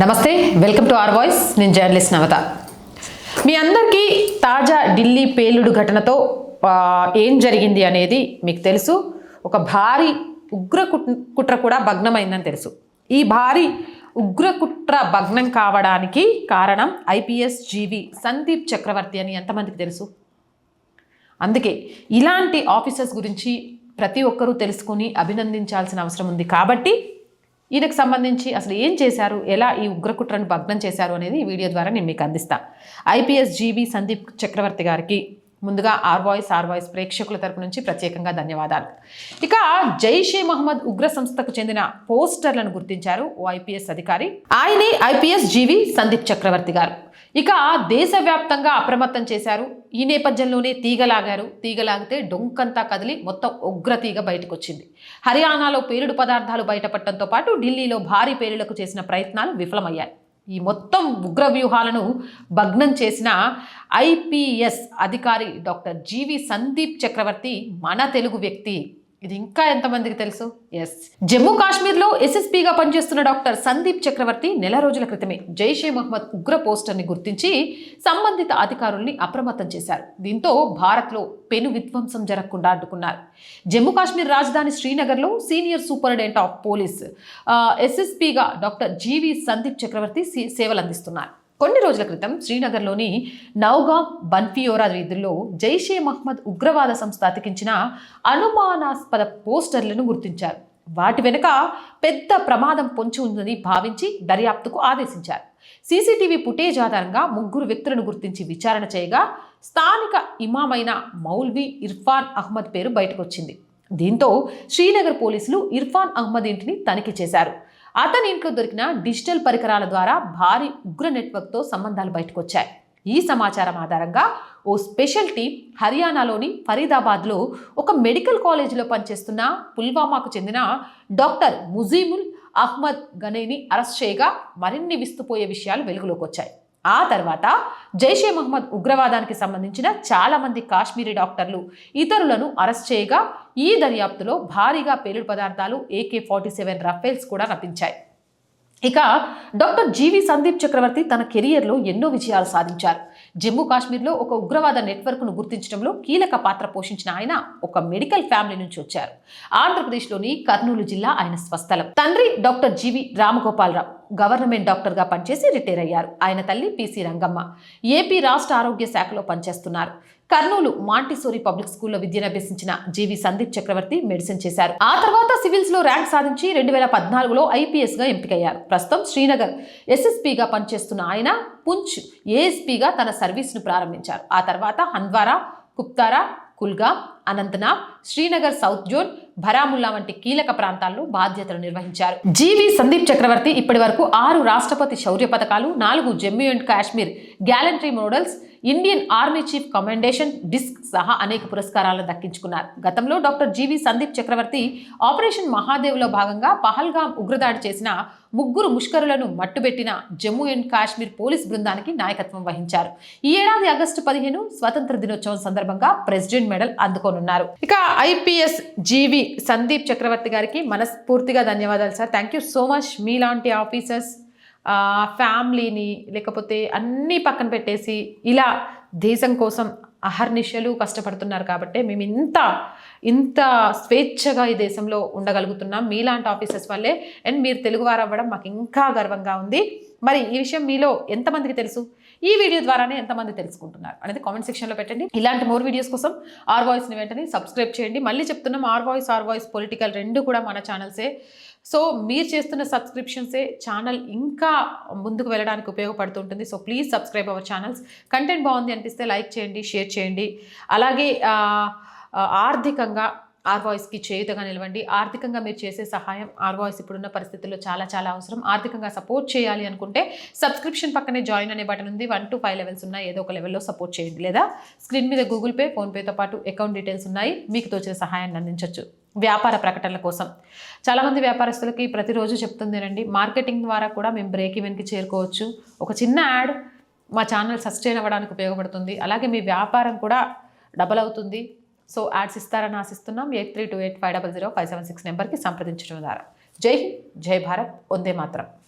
నమస్తే welcome to R voice. నేను journalist Navata. మీ అందరికీ తాజా ఢిల్లీ పేలుడు ఘటనతో ఏం జరిగింది అనేది మీకు తెలుసు. ఒక భారీ ఉగ్ర కుట్- కుట్ర కూడా భగ్నమైందని తెలుసు. ఈ భారీ ఉగ్ర కుట్ర భగ్నం కావడానికి కారణం ఐపీఎస్ జీవి సందీప్ చక్రవర్తి అని ఎంతమందికి తెలుసు? అందుకే ఇలాంటి ఆఫీసర్స్ గురించి ప్రతి ఒక్కరూ తెలుసుకుని అభినందించాల్సిన అవసరం ఉంది. కాబట్టి ఈయనకు సంబంధించి అసలు ఏం చేశారు? ఎలా ఈ ఉగ్రకుట్రను భగ్నం చేశారు అనేది ఈ వీడియో ద్వారా నేను మీకు అందిస్తాను ఐపీఎస్ జీబీ సందీప్ చక్రవర్తి గారికి ముందుగా ఆర్ వాయిస్ ఆర్ వాయిస్ ప్రేక్షకుల తరపు నుంచి ప్రత్యేకంగా ధన్యవాదాలు. ఇక జైషే మహమ్మద్ ఉగ్ర సంస్థకు చెందిన పోస్టర్లను గుర్తించారు ఓ ఐపీఎస్ అధికారి. ఆయనే ఐపీఎస్ జీవి సందీప్ చక్రవర్తి గారు. ఇక దేశవ్యాప్తంగా అప్రమత్తం చేశారు. ఈ నేపథ్యంలోనే తీగలాగారు. తీగలాగితే డొంకంతా కదిలి మొత్తం ఉగ్ర తీగ బయటకు వచ్చింది హర్యానాలో పేలుడు పదార్థాలు బయటపడటంతో పాటు ఢిల్లీలో భారీ పేలులకు చేసిన ప్రయత్నాలు విఫలమయ్యాయి. ఈ మొత్తం ఉగ్ర వ్యూహాలను భగ్నం చేసిన ఐపీఎస్ అధికారి డాక్టర్ జీవి సందీప్ చక్రవర్తి మన తెలుగు వ్యక్తి. ఇది ఇంకా ఎంతమందికి తెలుసు? ఎస్ జమ్మూ కాశ్మీర్లో ఎస్ఎస్పీగా పనిచేస్తున్న డాక్టర్ సందీప్ చక్రవర్తి నెల రోజుల క్రితమే జైషే మహమ్మద్ ఉగ్ర పోస్టర్ని గుర్తించి సంబంధిత అధికారుల్ని అప్రమత్తం చేశారు. దీంతో భారత్లో పెను విధ్వంసం జరగకుండా అడ్డుకున్నారు. జమ్మూ కాశ్మీర్ రాజధాని శ్రీనగర్లో senior superintendent of police ఎస్ఎస్పీగా doctor G V Sandeep Chakravarthy see- సేవలు అందిస్తున్నారు కొన్ని రోజుల క్రితం శ్రీనగర్లోని నౌగాం బన్ఫియోరా వీధుల్లో జైషే మహ్మద్ ఉగ్రవాద సంస్థ అతికించిన అనుమానాస్పద పోస్టర్లను గుర్తించారు. వాటి వెనుక పెద్ద ప్రమాదం పొంచి ఉందని భావించి దర్యాప్తుకు ఆదేశించారు. సీసీటీవీ ఫుటేజ్ ఆధారంగా ముగ్గురు వ్యక్తులను గుర్తించి విచారణ చేయగా స్థానిక ఇమామైన మౌల్వీ ఇర్ఫాన్ అహ్మద్ పేరు బయటకొచ్చింది. దీంతో శ్రీనగర్ పోలీసులు ఇర్ఫాన్ అహ్మద్ ఇంటిని తనిఖీ చేశారు. అతని ఇంట్లో దొరికిన డిజిటల్ పరికరాల ద్వారా భారీ ఉగ్ర నెట్వర్క్తో సంబంధాలు బయటకు వచ్చాయి ఈ సమాచారం ఆధారంగా ఓ స్పెషల్ టీం హర్యానాలోని ఫరీదాబాద్లో ఒక మెడికల్ కాలేజీలో పనిచేస్తున్న పుల్వామాకు చెందిన డాక్టర్ ముజీముల్ అహ్మద్ గనేని అరెస్ట్ చేయగా మరిన్ని విస్తుపోయే విషయాలు వెలుగులోకి వచ్చాయి. ఆ తర్వాత జైషే మహమ్మద్ ఉగ్రవాదానికి సంబంధించిన చాలామంది కాశ్మీరీ డాక్టర్లు ఇతరులను అరెస్ట్ చేయగా ఈ దర్యాప్తులో భారీగా పేలుడు పదార్థాలు ఏకే ఫార్టీ సెవెన్ రఫేల్స్ కూడా రప్పించాయి. ఇక డాక్టర్ జీవి సందీప్ చక్రవర్తి తన కెరియర్లో ఎన్నో విజయాలు సాధించారు. జమ్మూ కాశ్మీర్లో ఒక ఉగ్రవాద నెట్వర్క్ను గుర్తించడంలో కీలక పాత్ర పోషించిన ఆయన ఒక మెడికల్ ఫ్యామిలీ నుంచి వచ్చారు. ఆంధ్రప్రదేశ్లోని కర్నూలు జిల్లా ఆయన స్వస్థలం. తండ్రి డాక్టర్ జీవి రామగోపాలరావు గవర్నమెంట్ డాక్టర్గా పనిచేసి రిటైర్ అయ్యారు. ఆయన తల్లి పిసి రంగమ్మ ఏపీ రాష్ట్ర ఆరోగ్య శాఖలో పనిచేస్తున్నారు. కర్నూలు మాంటిసోరి పబ్లిక్ స్కూల్లో విద్యనభ్యసించిన జీవి సందీప్ చక్రవర్తి మెడిసిన్ చేశారు. ఆ తర్వాత సివిల్స్లో ర్యాంక్ సాధించి రెండు వేల పద్నాలుగులో ఐపీఎస్గా ఎంపికయ్యారు. ప్రస్తుతం శ్రీనగర్ ఎస్ఎస్పీగా పనిచేస్తున్న ఆయన పుంచ్ ఏఎస్పీగా తన సర్వీస్ను ప్రారంభించారు. ఆ తర్వాత హంద్వారా కుప్తారా కుల్గా అనంతనాగ్ శ్రీనగర్ సౌత్ జోన్ భరాముల్లా వంటి కీలక ప్రాంతాల్లో బాధ్యతలు నిర్వహించారు. జీవి సందీప్ చక్రవర్తి ఇప్పటి వరకు ఆరు రాష్ట్రపతి శౌర్య పథకాలు నాలుగు Jammu and Kashmir gallantry medals Indian army chief commendation disc సహా అనేక పురస్కారాలను దక్కించుకున్నారు. గతంలో doctor G V Sandeep Chakravarthy operation మహాదేవ్లో భాగంగా పహల్గాం ఉగ్రదాడి చేసిన ముగ్గురు ముష్కరులను మట్టుబెట్టిన జమ్మూ అండ్ కాశ్మీర్ పోలీస్ బృందానికి నాయకత్వం వహించారు. ఈ ఏడాది ఆగస్టు పదిహేను స్వతంత్ర దినోత్సవం సందర్భంగా ప్రెసిడెంట్ మెడల్ అందుకోనున్నారు. ఇక ఐపీఎస్ జీవి సందీప్ చక్రవర్తి గారికి మనస్ఫూర్తిగా ధన్యవాదాలు sir. Thank you so much మీలాంటి ఆఫీసర్స్ ఫ్యామిలీని లేకపోతే అన్నీ పక్కన పెట్టేసి ఇలా దేశం కోసం అహర్నిశలు కష్టపడుతున్నారు కాబట్టి మేము ఇంత ఇంత స్వేచ్ఛగా ఈ దేశంలో ఉండగలుగుతున్నాం. మీలాంటి ఆఫీసర్స్ వల్లే. అండ్ మీరు తెలుగువారు అవ్వడం మాకు ఇంకా గర్వంగా ఉంది. మరి ఈ విషయం మీలో ఎంతమందికి తెలుసు? ఈ వీడియో ద్వారానే ఎంతమంది తెలుసుకుంటున్నారు? అనేది కామెంట్ సెక్షన్లో పెట్టండి. ఇలాంటి మోర్ వీడియోస్ కోసం ఆర్ వాయిస్ని వెంటనే సబ్స్క్రైబ్ చేయండి. మళ్ళీ చెప్తున్నాం R Voice R Voice political రెండు కూడా మన ఛానల్సే సో మీరు చేస్తున్న సబ్స్క్రిప్షన్సే ఛానల్ ఇంకా ముందుకు వెళ్ళడానికి ఉపయోగపడుతుంటుంది. So please subscribe our channels content బాగుంది అనిపిస్తే లైక్ చేయండి షేర్ చేయండి. అలాగే ఆర్థికంగా ఆర్ వాయిస్కి చేయుతగా నిలవండి. ఆర్థికంగా మీరు చేసే సహాయం ఆర్ వాయిస్ ఇప్పుడున్న పరిస్థితుల్లో చాలా చాలా అవసరం. ఆర్థికంగా సపోర్ట్ చేయాలి అనుకుంటే సబ్స్క్రిప్షన్ పక్కనే జాయిన్ అనే బటన్ ఉంది. వన్ టు ఫైవ్ లెవెల్స్ ఉన్నాయి. ఏదో ఒక లెవెల్లో సపోర్ట్ చేయండి. లేదా స్క్రీన్ మీద గూగుల్ పే ఫోన్పేతో పాటు అకౌంట్ డీటెయిల్స్ ఉన్నాయి. మీకు తోచిన సహాయాన్ని అందించవచ్చు వ్యాపార ప్రకటనల కోసం. చాలామంది వ్యాపారస్తులకి ప్రతిరోజు చెప్తుందేనండి మార్కెటింగ్ ద్వారా కూడా మేము బ్రేక్ ఈవెన్కి చేరుకోవచ్చు. ఒక చిన్న యాడ్ మా ఛానల్ సస్టైన్ అవ్వడానికి ఉపయోగపడుతుంది. అలాగే మీ వ్యాపారం కూడా డబల్ అవుతుంది. సో యాడ్స్ ఇస్తారని ఆశిస్తున్నాం. Eight three two eight five double zero five seven six నెంబర్కి సంప్రదించడం ద్వారా. జై హింద్ జై భారత్ వందే మాత్రం.